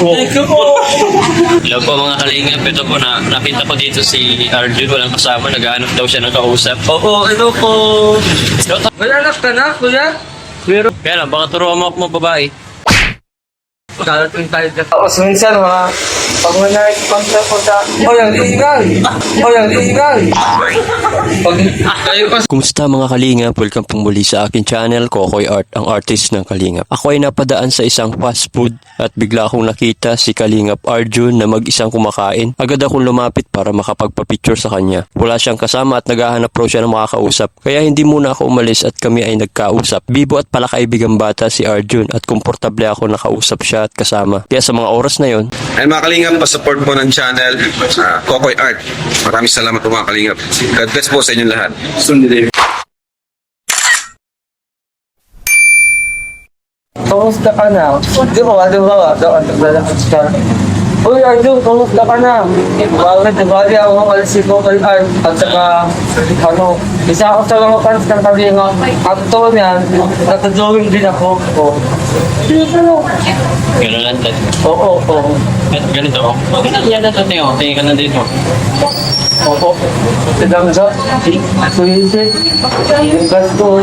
Hello po mga kalingap. Ito po na nakita ko dito si Arjun. Walang kasama. Naghahanap daw siya ng kausap. Oo, hello po. May anak ka na, kuya? Pero, kaya lang, baka turuan mo ako mga babae. Darating tayo dyan. Tapos minsan, mga pag may nakikipagsa po sa... O, yung ingay! O, yung ingay! Pag pa Kumusta mga kalingap? Welcome pong muli sa akin channel, Kokoy Art, ang artist ng kalingap. Ako ay napadaan sa isang fast food at bigla akong nakita si Kalingap Arjun na mag-isang kumakain. Agad akong lumapit para makapagpa-picture sa kanya. Wala siyang kasama at naghahanap raw siya ng makakausap. Kaya hindi muna ako umalis at kami ay nagkausap. Bibo at palakaibigang bata si Arjun at komportable ako nakausap siya at kasama. Kaya sa mga oras na yon, Ay mga kalingap, pa-support po ng channel sa Kokoy Art. Maraming salamat po mga kalingap. God bless po sa inyong lahat. Kamusta ka na? Di ba, di ba, doon, naglalakad ka. Uy, Arjun, kamusta ka na? Bakit, di ba, di ako si Kokal Art at saka, ano, isa ako sa mga fans ng Kalinga. At ito niyan, natadrawing din ako. Oh. Gano'n lang tayo. Oo, oo, At ganito. Okay na yan na Teo. Tingin ka na dito. oo. Tidang sa, suwisit, yung gasto.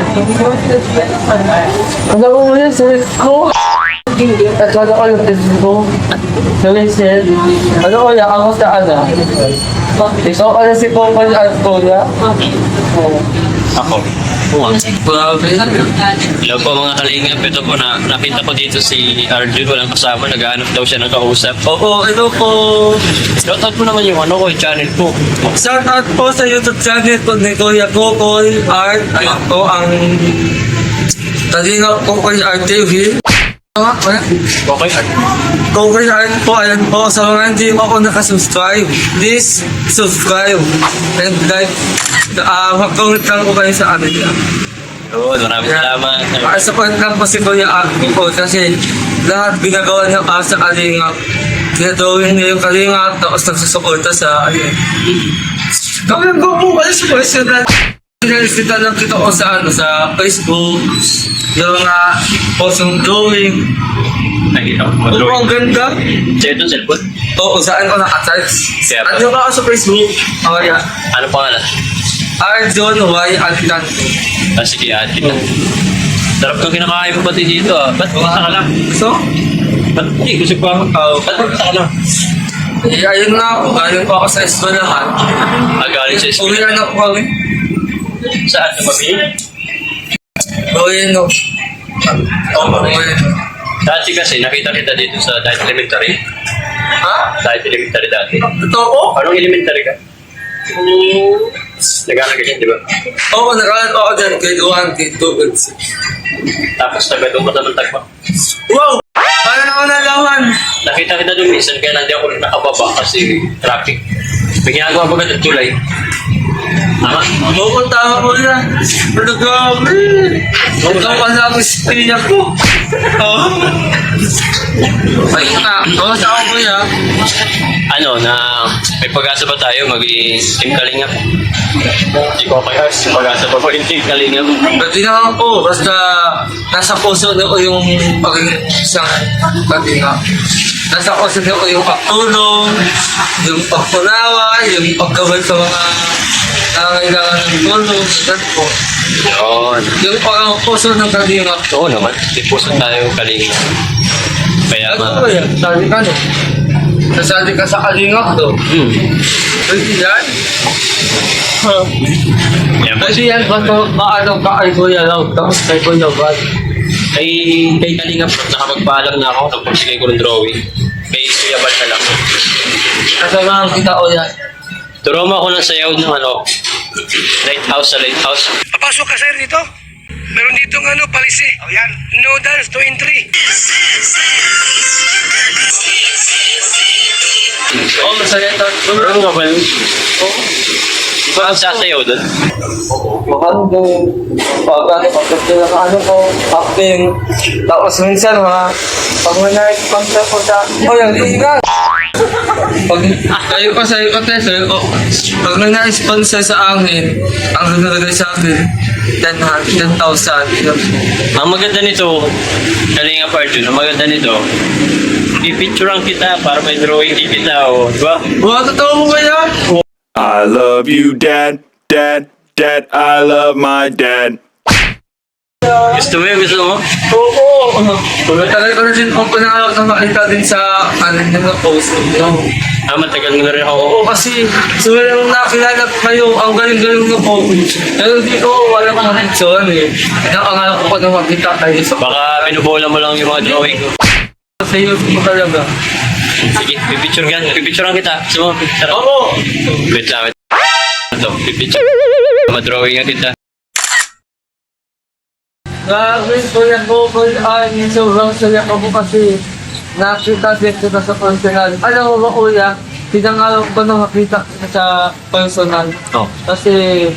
Ang dami mo yun, suwisit ko. At wala ko yung test ko. Suwisit. Ano ko yan, ako sa ano? Ikaw ka na si at Kuya? Oo. Ako. Grabe. Hello po mga kalingap. Ito po na nakita ko dito si Arjun. Walang kasama. Naghahanap daw siya ng kausap. Oo, hello po. Shoutout mo naman yung ano ko, yung channel ko. Shout out po sa YouTube channel po ni Kuya Kokol Art. Ayun po ang Kalinga Kokol Art TV. Okay. Kokol Art po, ayan po. Sa mga hindi mo ako nakasubscribe, please subscribe and like. Uh, mag-comment lang po kayo sa amin. Oo, maraming salamat. Para sa point lang po si Kuya Aki po kasi lahat ginagawa niya para sa Kalinga. Ginagawin niya yung Kalinga tapos nagsusuporta sa. Kami ko po kayo sa personal. Sinalisita lang kita ko sa ano sa Facebook. Yung mga ng drawing. Nakita ko. Ano po ang ganda? Siya itong cellphone. Oo, saan ko. Kaya ba? Ano ka sa Facebook? Oh, yeah. Ano pangalan? Arjon Y. Alicante. Ah, sige, ate. Sarap kang kinakain mo pati dito ah. Ba't bumasa ka lang? So, Ba't hindi? Gusto ko ako. oh, Ba't bumasa ka lang? eh, ayun nga ako. Ayun po ako sa eskwelahan. Ah, galing sa school. Uwi na po kami. Saan ka mabili? Uwi no. Oo, uwi no. Dati kasi, nakita kita dito sa Diet Elementary. Ha? Diet Elementary dati. Totoo? Anong elementary ka? Nag-aaral di ba? Oo, nakalat ako dyan. Grade 1, grade 2, grade 6. Tapos taga-doon ka sa Bantag pa. Wow! Paano na ako nalaman? Nakita kita doon minsan, kaya nandiyan ako nakababa kasi traffic. May ginagawa ba ka July? Tama? Oo, tama ko na. Ano grabe? Ikaw pa sa ako spinya ko. Oo. Ayun nga. Oo, sa ako kuya. Ano, na may pag-asa ba tayo mag-team kalingap? Hindi ko kaya, pag-asa pa ba yung team kalingap? Pwede na ako. Basta nasa puso na ko yung pagiging isang paghinga. Nasa puso na ko yung pagtulong, yung pagpunawa, yung paggawin sa mga nangangailangan ng tulong. Ganun po. Yun. Yung pag puso ng kalingap. Oo naman, may puso tayo kalingap. Kaya Ano ma... ba yan? Sali ka no? Sasali ka sa kalingap to. Hmm. Pwede yan? Huh. Kaya ma... Pwede yan ba to? Maano ka kay Kuya Lau? Tapos kay Kuya Brad? Kay, kay kalingap, nakapagpaalam na ako, nagpagsigay ko ng drawing. Kay Kuya Bal na lang. Kasamahan kita o yan. Turo mo ako ng sayaw ng ano, lighthouse sa lighthouse. Papasok ka sir dito. Meron dito ng ano, palisi. Oh, yan. No dance, no entry. Oo, masaya ito. Meron ka ba yun? Di ba ang sasayaw doon? Mukhang doon. Pag ano, pag sila ka ano ko, acting. Tapos minsan mga, pag may nakikipagsa ko sa, o yan, ingay! Pag kayo pa sa iyo kasi, o, pag may na-sponsor sa akin, ang nagagay sa akin, 10,000. 10,000. Yun. Ang maganda nito, Kalinga Part 2, ang maganda nito, pipicturean kita para may drawing din kita, o, di ba? Wow, totoo mo ba yan? I love you, Dad. Dad. Dad, I love my dad. Gusto mo yun, gusto mo? Oo. Talaga ko na din kung panahal na makita din sa ano yung post nyo. Ah, matagal mo na rin ako. Oo, kasi simula nung nakilala ko kayo, ang galing-galing na po. Pero hindi ko wala kong reaksyon eh. Nakangala ko pa na makita kayo. So, Baka pinubola mo lang yung mga drawing ko. sa iyo talaga. Sige, pipicture ka. Pipicturean kita. Gusto mo? Picture Oo! Wait lang. Ito, pipicture. Madrawing kita. Grabe ko yan ko ay sobrang saya ko po kasi nakita din kita sa personal. Alam mo ba kuya, pinangalan ko na makita kita sa personal. Oh. Kasi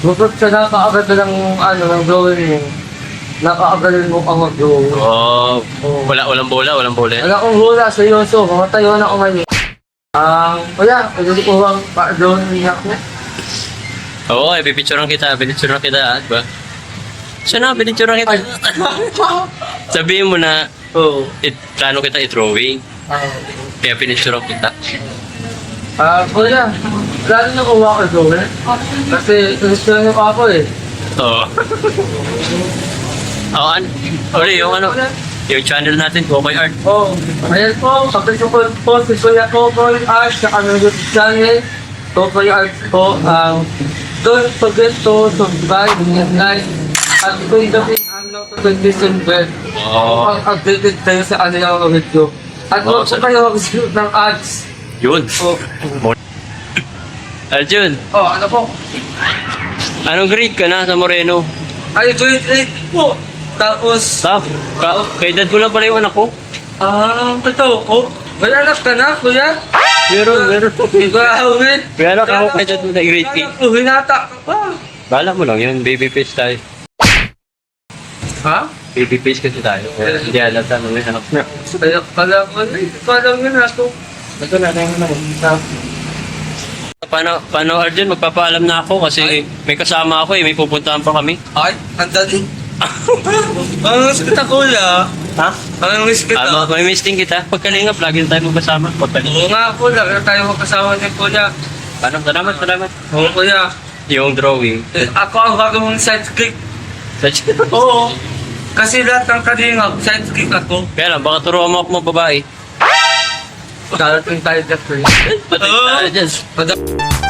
bukod sa nakaagad ng ano ng drawing mo, nakaagad mo ang mag-drawing. Oh, wala, walang bola, walang bola. Wala akong hula, seryoso, mamatayo na ako ngayon. Ah, kuya, pwede ko bang pa-drawing niya ako? Oo, oh, pipicturean kita. Pipicturean kita, ah, di ba? Siya na, pipicturean kita. Sabihin mo na, Oo. it, plano kita i-drawing. Ah, Kaya pinicturean kita. Ah, kuya, lalo na kuha ko drawing. Kasi gusto niyo pa ako eh. Oo. Oo, ano? Uli, yung ano, yung channel natin, Kokoy Art. Oh, ayan po, pagkakita ko po si Kuya Kokoy Art sa kanyang YouTube channel. Kokoy Art po, um, don't forget to subscribe and like at kung gawin ang notification bell Oo. upang updated kayo sa kanilang video. At Oo, huwag po kayo mag-shoot ng ads. Yun. Oh, Arjun, oh ano po? anong grade ka na sa Moreno? Ay, grade 8 po. Tapos, Stop. Ka kay dad ko lang pala yung anak ko. ah, ito, oh, may anak ka na, kuya? Meron, meron. Ikaw, Awin. May anak ako kay dad mo na grade 8. Oh, hinata ka pa. Bala mo lang yun, baby face tayo. Ha? Baby face kasi tayo. Kaya Hindi alata na may anak na. Kaya pala ko, ay, pala nga na to. Ito na, tayo na. Paano, paano Arjun, magpapaalam na ako kasi may kasama ako eh, may pupuntahan pa kami. Ay, ang dali. Ang miss kita, kuya. Ha? Ang miss kita. Ah, may misting kita. Pagkalingap, lagi na tayo magkasama. Pagkalingap. Oo nga, kuya. Kaya tayo magkasama ni kuya. Paano? Salamat, salamat. Oo, kuya. Yung drawing. Eh, Ako ang gagawin sidekick. Oo. Kasi lahat ng kalingap, sidekick ako. Kaya lang, baka turuan mo ako mga babae. Darating tayo dyan. Pati Oo. tayo dyan.